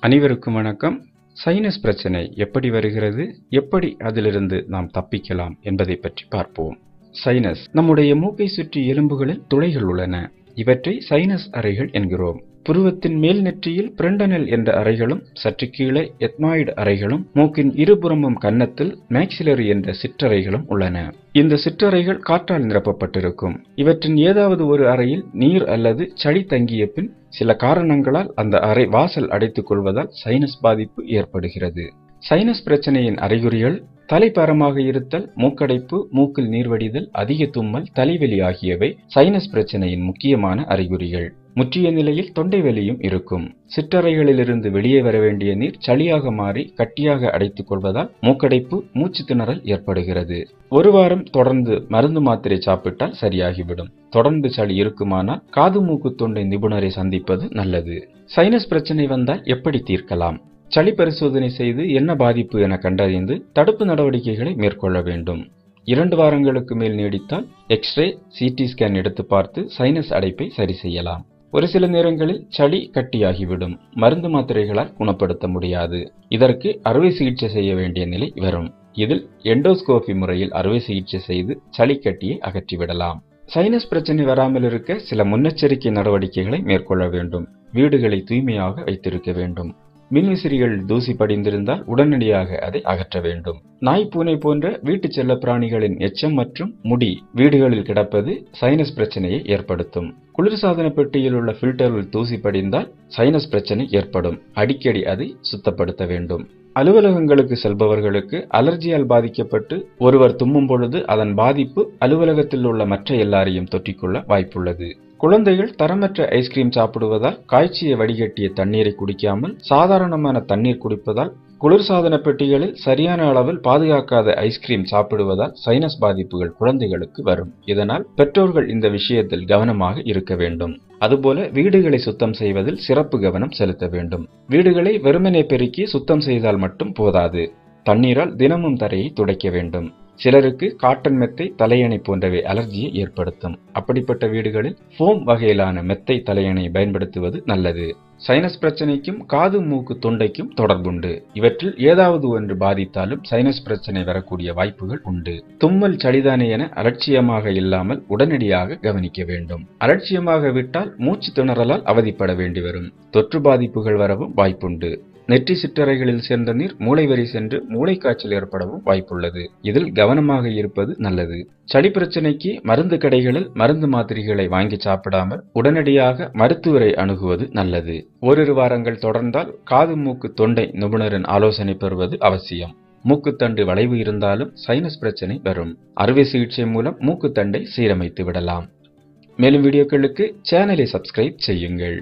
அனைவருக்கும் வணக்கம். சைனஸ் பிரச்சனை எப்படி வருகிறது? எப்படி அதிலிருந்து நாம் தப்பிக்கலாம் என்பதை பற்றி பார்ப்போம். சைனஸ் நம்முடைய மூக்கை சுற்றி எலும்புகளில் துளைகள் உள்ளன. இவற்றை சைனஸ் அறைகள் என்கிறோம். புருவத்தின் மேல் நெற்றியில் பிரண்டனல் என்ற அறைகளும் சற்று கீழே எத்மாய்டு அறைகளும் மூக்கின் இருபுறமும் கன்னத்தில் மேக்சிலரி என்ற சிற்றறைகளும் உள்ளன. இந்த சிற்றறைகள் காற்றால் நிரப்பப்பட்டிருக்கும். இவற்றின் ஏதாவது ஒரு அறையில் நீர் அல்லது சளி தங்கிய பின் சில காரணங்களால் அந்த அறை வாசல் அடைத்துக் கொள்வதால் சைனஸ் பாதிப்பு ஏற்படுகிறது. சைனஸ் பிரச்சனையின் அறிகுறிகள் தலைப்பரமாக இருத்தல் மூக்கடைப்பு மூக்கில் நீர்வடிதல் அதிக தும்மல் தலைவலி ஆகியவை சைனஸ் பிரச்சனையின் முக்கியமான அறிகுறிகள். முற்றிய நிலையில் தொண்டை வலியும் இருக்கும். சிற்றறைகளிலிருந்து வெளியே வர வேண்டிய நீர் சளியாக மாறி கட்டியாக அடைத்துக் கொள்வதால் மூக்கடைப்பு மூச்சு திணறல் ஏற்படுகிறது. ஒரு வாரம் தொடர்ந்து மருந்து மாத்திரை சாப்பிட்டால் சரியாகிவிடும். தொடர்ந்து சளி இருக்குமானால் காது மூக்கு தொண்டை நிபுணரை சந்திப்பது நல்லது. சைனஸ் பிரச்சனை வந்தால் எப்படி தீர்க்கலாம்? சளி பரிசோதனை செய்து என்ன பாதிப்பு என கண்டறிந்து தடுப்பு நடவடிக்கைகளை மேற்கொள்ள வேண்டும். இரண்டு வாரங்களுக்கு மேல் நீடித்தால் எக்ஸ்ரே சிடி ஸ்கேன் எடுத்து பார்த்து சைனஸ் அடைப்பை சரி செய்யலாம். ஒரு சில நேரங்களில் சளி கட்டியாகிவிடும். மருந்து மாத்திரைகளால் குணப்படுத்த முடியாது. இதற்கு அறுவை சிகிச்சை செய்ய வேண்டிய நிலை வரும். இதில் எண்டோஸ்கோபி முறையில் அறுவை சிகிச்சை செய்து சளி கட்டியை அகற்றிவிடலாம். சைனஸ் பிரச்சனை வராமல் இருக்க சில முன்னெச்சரிக்கை நடவடிக்கைகளை மேற்கொள்ள வேண்டும். வீடுகளை தூய்மையாக வைத்திருக்க வேண்டும். மின்விசிறிகள் தூசி படிந்திருந்தால் உடனடியாக அதை அகற்ற வேண்டும். நாய் பூனை போன்ற வீட்டு செல்ல பிராணிகளின் எச்சம் மற்றும் முடி வீடுகளில் கிடப்பது சைனஸ் பிரச்சனையை ஏற்படுத்தும். குளிர்சாதன பெட்டியில் உள்ள ஃபில்டரில் தூசி படிந்தால் சைனஸ் பிரச்சனை ஏற்படும். அடிக்கடி அதை சுத்தப்படுத்த வேண்டும். அலுவலகங்களுக்கு செல்பவர்களுக்கு அலர்ஜியால் பாதிக்கப்பட்டு ஒருவர் தும்மும் பொழுது அதன் பாதிப்பு அலுவலகத்தில் உள்ள மற்ற எல்லாரையும் தொற்றிக்கொள்ள வாய்ப்புள்ளது. குழந்தைகள் தரமற்ற ஐஸ்கிரீம் சாப்பிடுவதால் காய்ச்சியை வடிகட்டிய தண்ணீரை குடிக்காமல் சாதாரணமான தண்ணீர் குடிப்பதால் குளிர்சாதன பெட்டிகளில் சரியான அளவில் பாதுகாக்காத ஐஸ்கிரீம் சாப்பிடுவதால் சைனஸ் பாதிப்புகள் குழந்தைகளுக்கு வரும். இதனால் பெற்றோர்கள் இந்த விஷயத்தில் கவனமாக இருக்க வேண்டும். அதுபோல வீடுகளை சுத்தம் செய்வதில் சிறப்பு கவனம் செலுத்த வேண்டும். வீடுகளை வெறுமனை பெருக்கி சுத்தம் செய்தால் மட்டும் போதாது. தண்ணீரால் தினமும் தரையை துடைக்க வேண்டும். சிலருக்கு காட்டன் மெத்தை தலையணை போன்றவை அலர்ஜியை ஏற்படுத்தும். அப்படிப்பட்ட வீடுகளில் ஃபோம் வகையிலான மெத்தை தலையணை பயன்படுத்துவது நல்லது. சைனஸ் பிரச்சனைக்கும் காது மூக்கு தொண்டைக்கும் தொடர்புண்டு. இவற்றில் ஏதாவது ஒன்று பாதித்தாலும் சைனஸ் பிரச்சனை வரக்கூடிய வாய்ப்புகள் உண்டு. தும்மல் சளிதானே என அலட்சியமாக இல்லாமல் உடனடியாக கவனிக்க வேண்டும். அலட்சியமாக விட்டால் மூச்சு திணறலால் அவதிப்பட வேண்டி வரும் தொற்று பாதிப்புகள் வரவும் வாய்ப்புண்டு. நெற்றி சிற்றறைகளில் சேர்ந்த நீர் மூளை வரி சென்று மூளை காய்ச்சல் ஏற்படவும் வாய்ப்புள்ளது. இதில் கவனமாக இருப்பது நல்லது. சளி பிரச்சனைக்கு மருந்து கடைகளில் மருந்து மாத்திரைகளை வாங்கி சாப்பிடாமல் உடனடியாக மருத்துவரை அணுகுவது நல்லது. ஓரிரு வாரங்கள் தொடர்ந்தால் காது மூக்கு தொண்டை நிபுணரின் ஆலோசனை பெறுவது அவசியம். மூக்குத்தண்டு வளைவு இருந்தாலும் சைனஸ் பிரச்சனை வரும். அறுவை சிகிச்சை மூலம் மூக்குத்தண்டை சீரமைத்து விடலாம். மேலும் வீடியோக்களுக்கு சேனலை சப்ஸ்கிரைப் செய்யுங்கள்.